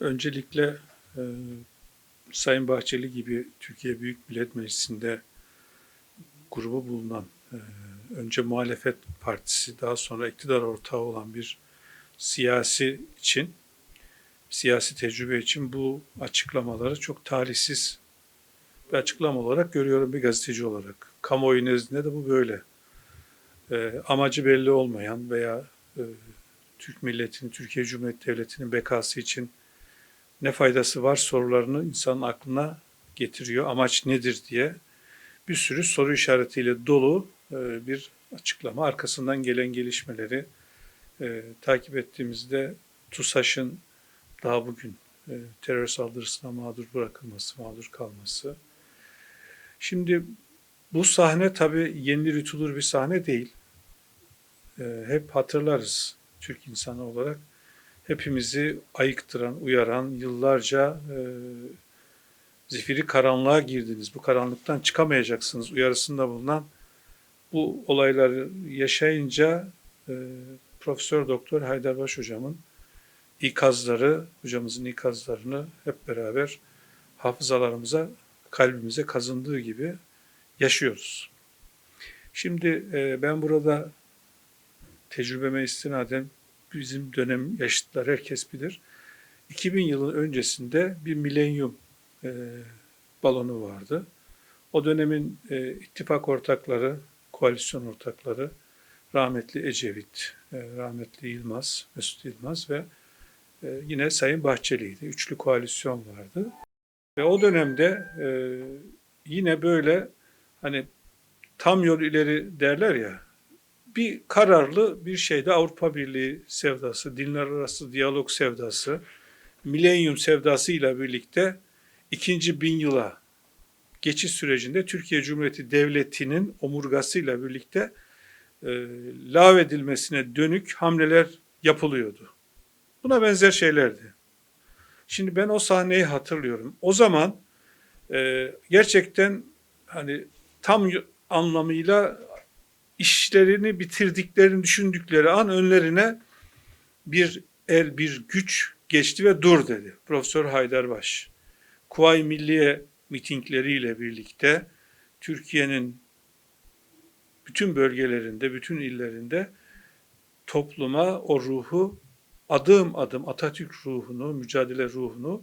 Öncelikle e, Sayın Bahçeli gibi Türkiye Büyük Millet Meclisi'nde grubu bulunan e, önce muhalefet partisi daha sonra iktidar ortağı olan bir siyasi için siyasi tecrübe için bu açıklamaları çok talihsiz bir açıklama olarak görüyorum bir gazeteci olarak. Kamuoyu nezdinde de bu böyle. E, amacı belli olmayan veya e, Türk milletinin, Türkiye Cumhuriyeti Devleti'nin bekası için ne faydası var sorularını insanın aklına getiriyor. Amaç nedir diye bir sürü soru işaretiyle dolu e, bir açıklama. Arkasından gelen gelişmeleri e, takip ettiğimizde TUSAŞ'ın daha bugün e, terör saldırısına mağdur bırakılması, mağdur kalması. Şimdi bu sahne tabii yeni ritulur bir sahne değil. Hep hatırlarız Türk insanı olarak hepimizi ayıktıran, uyaran, yıllarca e, zifiri karanlığa girdiniz, bu karanlıktan çıkamayacaksınız uyarısında bulunan bu olayları yaşayınca e, Profesör Doktor Haydarbaş hocamın ikazları, hocamızın ikazlarını hep beraber hafızalarımıza, kalbimize kazındığı gibi yaşıyoruz. Şimdi e, ben burada tecrübeme istinaden bizim dönem yaşıtlar herkes bilir. 2000 yılın öncesinde bir milenyum e, balonu vardı. O dönemin e, ittifak ortakları, koalisyon ortakları rahmetli Ecevit, e, rahmetli Yılmaz, Mesut Yılmaz ve e, yine Sayın Bahçeli'ydi. Üçlü koalisyon vardı. Ve o dönemde e, yine böyle hani tam yol ileri derler ya bir kararlı bir şeyde Avrupa Birliği sevdası, dinler arası diyalog sevdası, milenyum sevdası ile birlikte ikinci bin yıla geçiş sürecinde Türkiye Cumhuriyeti Devleti'nin omurgasıyla birlikte e, lağvedilmesine dönük hamleler yapılıyordu. Buna benzer şeylerdi. Şimdi ben o sahneyi hatırlıyorum. O zaman e, gerçekten hani tam anlamıyla işlerini bitirdiklerini düşündükleri an önlerine bir el, bir güç geçti ve dur dedi. Profesör Haydarbaş. Kuvayi Milliye mitingleriyle birlikte Türkiye'nin bütün bölgelerinde, bütün illerinde topluma o ruhu adım adım Atatürk ruhunu, mücadele ruhunu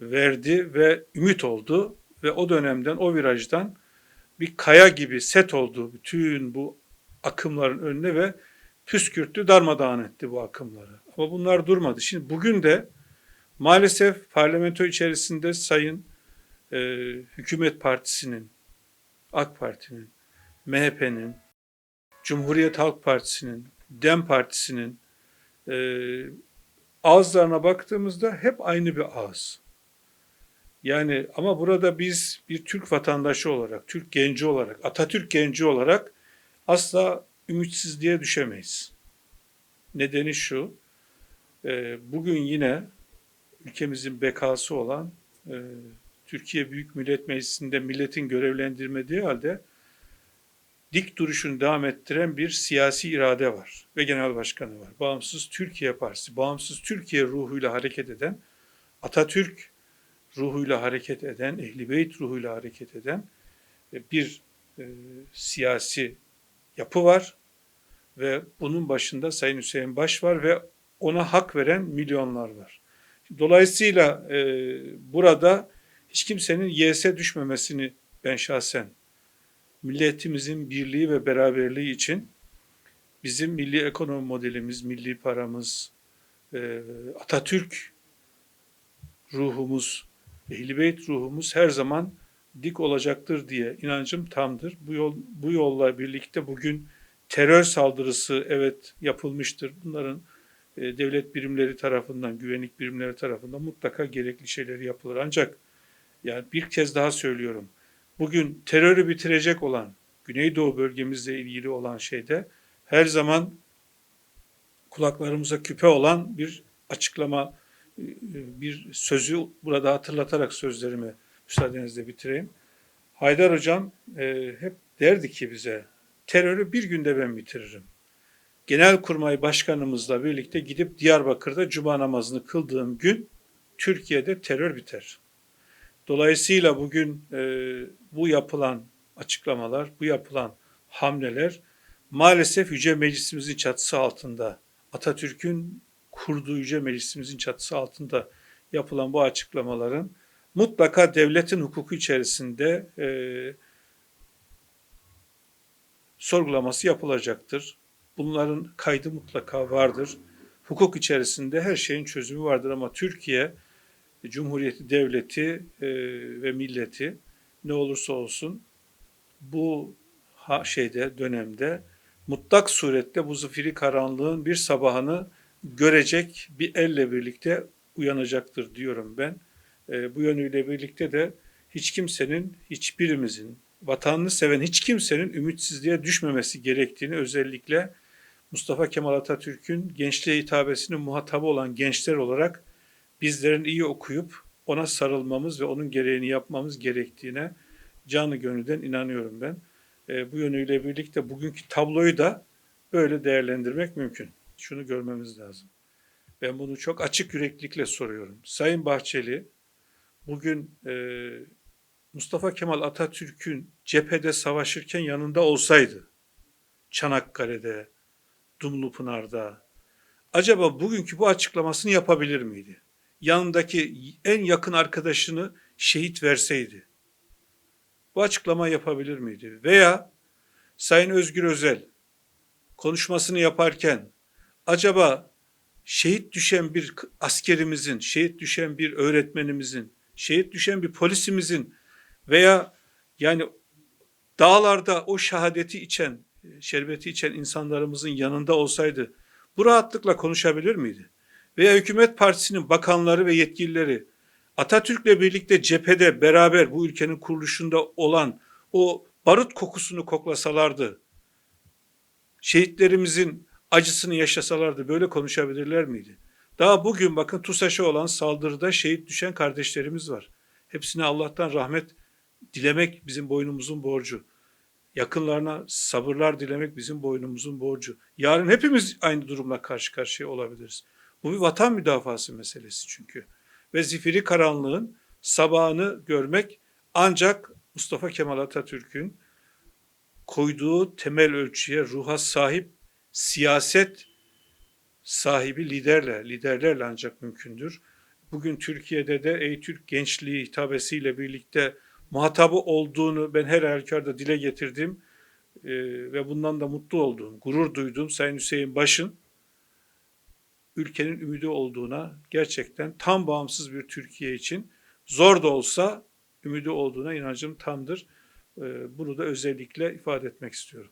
verdi ve ümit oldu ve o dönemden, o virajdan bir kaya gibi set oldu bütün bu akımların önüne ve püskürttü, darmadağın etti bu akımları. Ama bunlar durmadı. Şimdi bugün de maalesef parlamento içerisinde sayın e, hükümet partisinin, AK Parti'nin, MHP'nin, Cumhuriyet Halk Partisi'nin, DEM Partisi'nin e, ağızlarına baktığımızda hep aynı bir ağız. Yani ama burada biz bir Türk vatandaşı olarak, Türk genci olarak, Atatürk genci olarak asla ümitsizliğe düşemeyiz. Nedeni şu, e, bugün yine ülkemizin bekası olan e, Türkiye Büyük Millet Meclisi'nde milletin görevlendirmediği halde dik duruşunu devam ettiren bir siyasi irade var ve genel başkanı var. Bağımsız Türkiye Partisi, bağımsız Türkiye ruhuyla hareket eden, Atatürk ruhuyla hareket eden, Ehli Beyt ruhuyla hareket eden e, bir e, siyasi yapı var ve bunun başında Sayın Hüseyin Baş var ve ona hak veren milyonlar var. Dolayısıyla e, burada hiç kimsenin yese düşmemesini ben şahsen milletimizin birliği ve beraberliği için bizim milli ekonomi modelimiz, milli paramız, e, Atatürk ruhumuz, Ehl-i Beyt ruhumuz her zaman dik olacaktır diye inancım tamdır. Bu yol bu yolla birlikte bugün terör saldırısı evet yapılmıştır. Bunların e, devlet birimleri tarafından, güvenlik birimleri tarafından mutlaka gerekli şeyleri yapılır. Ancak yani bir kez daha söylüyorum. Bugün terörü bitirecek olan Güneydoğu bölgemizle ilgili olan şeyde her zaman kulaklarımıza küpe olan bir açıklama, e, bir sözü burada hatırlatarak sözlerimi müsaadenizle bitireyim. Haydar Hocam e, hep derdi ki bize terörü bir günde ben bitiririm. Genelkurmay Başkanımızla birlikte gidip Diyarbakır'da cuma namazını kıldığım gün Türkiye'de terör biter. Dolayısıyla bugün e, bu yapılan açıklamalar, bu yapılan hamleler maalesef Yüce Meclisimizin çatısı altında, Atatürk'ün kurduğu Yüce Meclisimizin çatısı altında yapılan bu açıklamaların mutlaka devletin hukuku içerisinde e, sorgulaması yapılacaktır. Bunların kaydı mutlaka vardır. Hukuk içerisinde her şeyin çözümü vardır ama Türkiye Cumhuriyeti Devleti e, ve milleti ne olursa olsun bu ha, şeyde dönemde mutlak surette bu zifiri karanlığın bir sabahını görecek bir elle birlikte uyanacaktır diyorum ben. E, bu yönüyle birlikte de hiç kimsenin, hiçbirimizin, vatanını seven hiç kimsenin ümitsizliğe düşmemesi gerektiğini özellikle Mustafa Kemal Atatürk'ün gençliğe hitabesinin muhatabı olan gençler olarak bizlerin iyi okuyup ona sarılmamız ve onun gereğini yapmamız gerektiğine canı gönülden inanıyorum ben. E, bu yönüyle birlikte bugünkü tabloyu da böyle değerlendirmek mümkün. Şunu görmemiz lazım. Ben bunu çok açık yüreklilikle soruyorum. Sayın Bahçeli bugün e, Mustafa Kemal Atatürk'ün cephede savaşırken yanında olsaydı, Çanakkale'de, Dumlupınar'da, acaba bugünkü bu açıklamasını yapabilir miydi? Yanındaki en yakın arkadaşını şehit verseydi, bu açıklama yapabilir miydi? Veya Sayın Özgür Özel konuşmasını yaparken acaba şehit düşen bir askerimizin, şehit düşen bir öğretmenimizin, şehit düşen bir polisimizin veya yani dağlarda o şehadeti içen, şerbeti içen insanlarımızın yanında olsaydı bu rahatlıkla konuşabilir miydi? Veya hükümet partisinin bakanları ve yetkilileri Atatürk'le birlikte cephede beraber bu ülkenin kuruluşunda olan o barut kokusunu koklasalardı, şehitlerimizin acısını yaşasalardı böyle konuşabilirler miydi? Daha bugün bakın TUSAŞ'a olan saldırıda şehit düşen kardeşlerimiz var. Hepsine Allah'tan rahmet dilemek bizim boynumuzun borcu. Yakınlarına sabırlar dilemek bizim boynumuzun borcu. Yarın hepimiz aynı durumla karşı karşıya olabiliriz. Bu bir vatan müdafası meselesi çünkü. Ve zifiri karanlığın sabahını görmek ancak Mustafa Kemal Atatürk'ün koyduğu temel ölçüye, ruha sahip siyaset sahibi liderle, liderlerle ancak mümkündür. Bugün Türkiye'de de Ey Türk Gençliği hitabesiyle birlikte muhatabı olduğunu ben her halükarda dile getirdim ee, ve bundan da mutlu olduğum, gurur duyduğum Sayın Hüseyin Baş'ın ülkenin ümidi olduğuna gerçekten tam bağımsız bir Türkiye için zor da olsa ümidi olduğuna inancım tamdır. Ee, bunu da özellikle ifade etmek istiyorum.